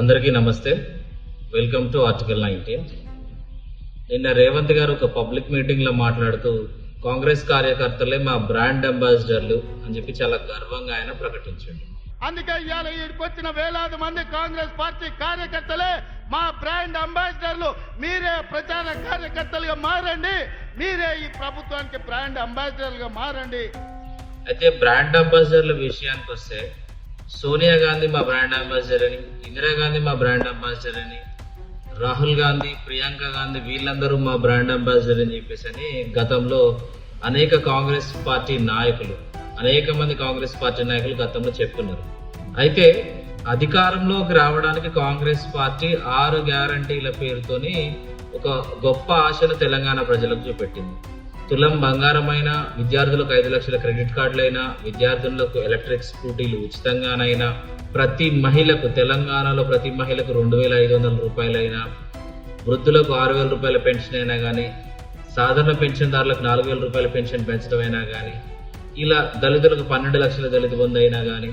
అందరికీ నమస్తే. Welcome to article nineteen నిన్న రేవంత్ గారు ఒక పబ్లిక్ మీటింగ్లో మాట్లాడుతూ కాంగ్రెస్ కార్యకర్తలే మా బ్రాండ్ అంబాసిడర్లు అని చెప్పి చాలా గర్వంగా ఆయన ప్రకటించాడు. అందుకే ఇవాళ వచ్చిన వేలాది మంది కాంగ్రెస్ పార్టీ కార్యకర్తలే మా బ్రాండ్ అంబాసిడర్లు మీరే ప్రచార కార్యకర్తలుగా మారండి. మీరే ఈ ప్రభుత్వానికి బ్రాండ్ అంబాసిడర్లుగా మారండి. అయితే బ్రాండ్ అంబాసిడర్ల విషయానికి వస్తే సోనియా గాంధీ మా బ్రాండ్ అంబాసిడర్ అని ఇందిరాగాంధీ మా బ్రాండ్ అంబాసిడర్ అని రాహుల్ గాంధీ ప్రియాంక గాంధీ వీళ్ళందరూ మా బ్రాండ్ అంబాసిడర్ అని చెప్పేసి అని గతంలో అనేక కాంగ్రెస్ పార్టీ నాయకులు అనేక మంది కాంగ్రెస్ పార్టీ నాయకులు గతంలో చెప్తున్నారు. అయితే అధికారంలోకి రావడానికి కాంగ్రెస్ పార్టీ ఆరు గ్యారంటీల పేరుతోని ఒక గొప్ప ఆశను తెలంగాణ ప్రజలకు చూపెట్టింది. తులం బంగారమైన విద్యార్థులకు ఐదు లక్షల క్రెడిట్ కార్డులైనా విద్యార్థులకు ఎలక్ట్రిక్ స్కూటీలు ఉచితంగానైనా ప్రతి మహిళకు తెలంగాణలో ప్రతి మహిళకు రెండు వేల ఐదు వందల రూపాయలైనా వృద్ధులకు ఆరు వేల రూపాయల పెన్షన్ అయినా కానీ సాధారణ పెన్షన్దారులకు నాలుగు వేల రూపాయల పెన్షన్ పెంచడం అయినా కానీ ఇలా దళితులకు పన్నెండు లక్షల దళిత బంధు అయినా కానీ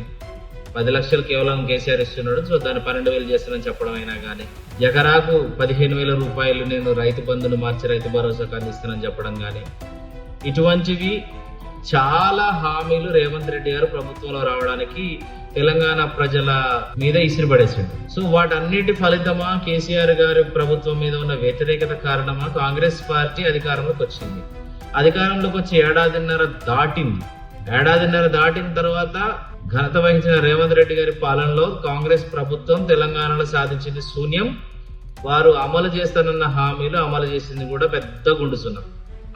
పది లక్షలు కేవలం కేసీఆర్ ఇస్తున్నాడు. సో దాన్ని పన్నెండు వేలు చేస్తానని చెప్పడం అయినా కానీ ఎకరాకు పదిహేను వేల రూపాయలు నేను రైతు బంధును మార్చి రైతు భరోసాకు అందిస్తానని చెప్పడం కానీ ఇటువంటివి చాలా హామీలు రేవంత్ రెడ్డి గారు ప్రభుత్వంలో రావడానికి తెలంగాణ ప్రజల మీద ఇసిరిపడేసిండు సో వాటన్నిటి ఫలితమా కేసీఆర్ గారి ప్రభుత్వం మీద ఉన్న వ్యతిరేకత కారణమా కాంగ్రెస్ పార్టీ అధికారంలోకి వచ్చింది. అధికారంలోకి వచ్చి ఏడాదిన్నర దాటింది. ఏడాదిన్నర దాటిన తర్వాత ఘనత వహించిన రేవంత్ రెడ్డి గారి పాలనలో కాంగ్రెస్ ప్రభుత్వం తెలంగాణలో సాధించింది శూన్యం. వారు అమలు చేస్తానన్న హామీలు అమలు చేసింది కూడా పెద్ద గుండుసున్నాం.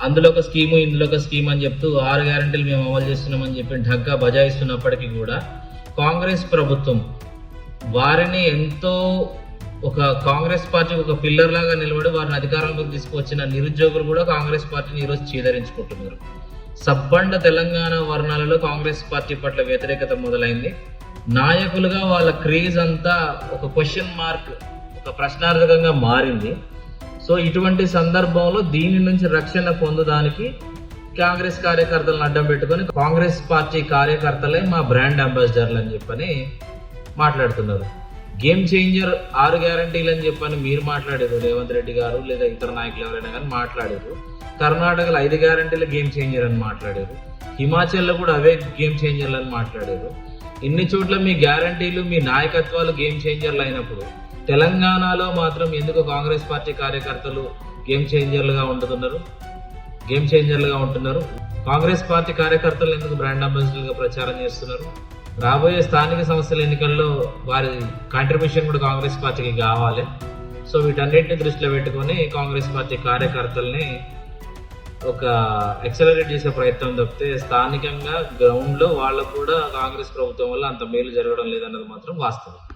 అందులో ఒక స్కీము ఇందులో ఒక స్కీమ్ అని చెప్తూ ఆరు గ్యారంటీలు మేము అమలు చేస్తున్నామని చెప్పి ఢగ్గా బజాయిస్తున్నప్పటికీ కూడా కాంగ్రెస్ ప్రభుత్వం వారిని ఎంతో ఒక కాంగ్రెస్ పార్టీ ఒక పిల్లర్ లాగా నిలబడి వారిని అధికారంలోకి తీసుకువచ్చిన నిరుద్యోగులు కూడా కాంగ్రెస్ పార్టీని ఈరోజు చీదరించుకుంటున్నారు. సబ్బండ తెలంగాణ వర్ణాలలో కాంగ్రెస్ పార్టీ పట్ల వ్యతిరేకత మొదలైంది. నాయకులుగా వాళ్ళ క్రేజ్ అంతా ఒక క్వశ్చన్ మార్క్ ఒక ప్రశ్నార్థకంగా మారింది. సో ఇటువంటి సందర్భంలో దీని నుంచి రక్షణ పొందడానికి కాంగ్రెస్ కార్యకర్తలను అడ్డం పెట్టుకొని కాంగ్రెస్ పార్టీ కార్యకర్తలే మా బ్రాండ్ అంబాసిడర్లు అని చెప్పని మాట్లాడుతున్నారు. గేమ్ చేంజర్ ఆరు గ్యారంటీలు అని చెప్పని మీరు మాట్లాడారు రేవంత్ రెడ్డి గారు లేదా ఇతర నాయకులు ఎవరైనా కానీ మాట్లాడారు. కర్ణాటకలో ఐదు గ్యారెంటీలు గేమ్ చేంజర్ అని మాట్లాడారు. హిమాచల్లో కూడా అవే గేమ్ చేంజర్లు అని మాట్లాడారు. ఇన్ని చోట్ల మీ గ్యారంటీలు మీ నాయకత్వాలు గేమ్ చేంజర్లు అయినప్పుడు తెలంగాణలో మాత్రం ఎందుకు కాంగ్రెస్ పార్టీ కార్యకర్తలు గేమ్ చేంజర్లుగా ఉంటున్నారు? గేమ్ చేంజర్లుగా ఉంటున్నారు? కాంగ్రెస్ పార్టీ కార్యకర్తలు ఎందుకు బ్రాండ్ అంబాసిడర్లుగా ప్రచారం చేస్తున్నారు? రాబోయే స్థానిక సంస్థల ఎన్నికల్లో వారి కాంట్రిబ్యూషన్ కూడా కాంగ్రెస్ పార్టీకి కావాలి. సో వీటన్నిటిని దృష్టిలో పెట్టుకొని కాంగ్రెస్ పార్టీ కార్యకర్తల్ని ఒక ఎక్సలరేట్ చేసే ప్రయత్నం తప్పితే స్థానికంగా గ్రౌండ్లో వాళ్ళకు కూడా కాంగ్రెస్ ప్రభుత్వం వల్ల అంత మేలు జరగడం లేదన్నది మాత్రం వాస్తవం.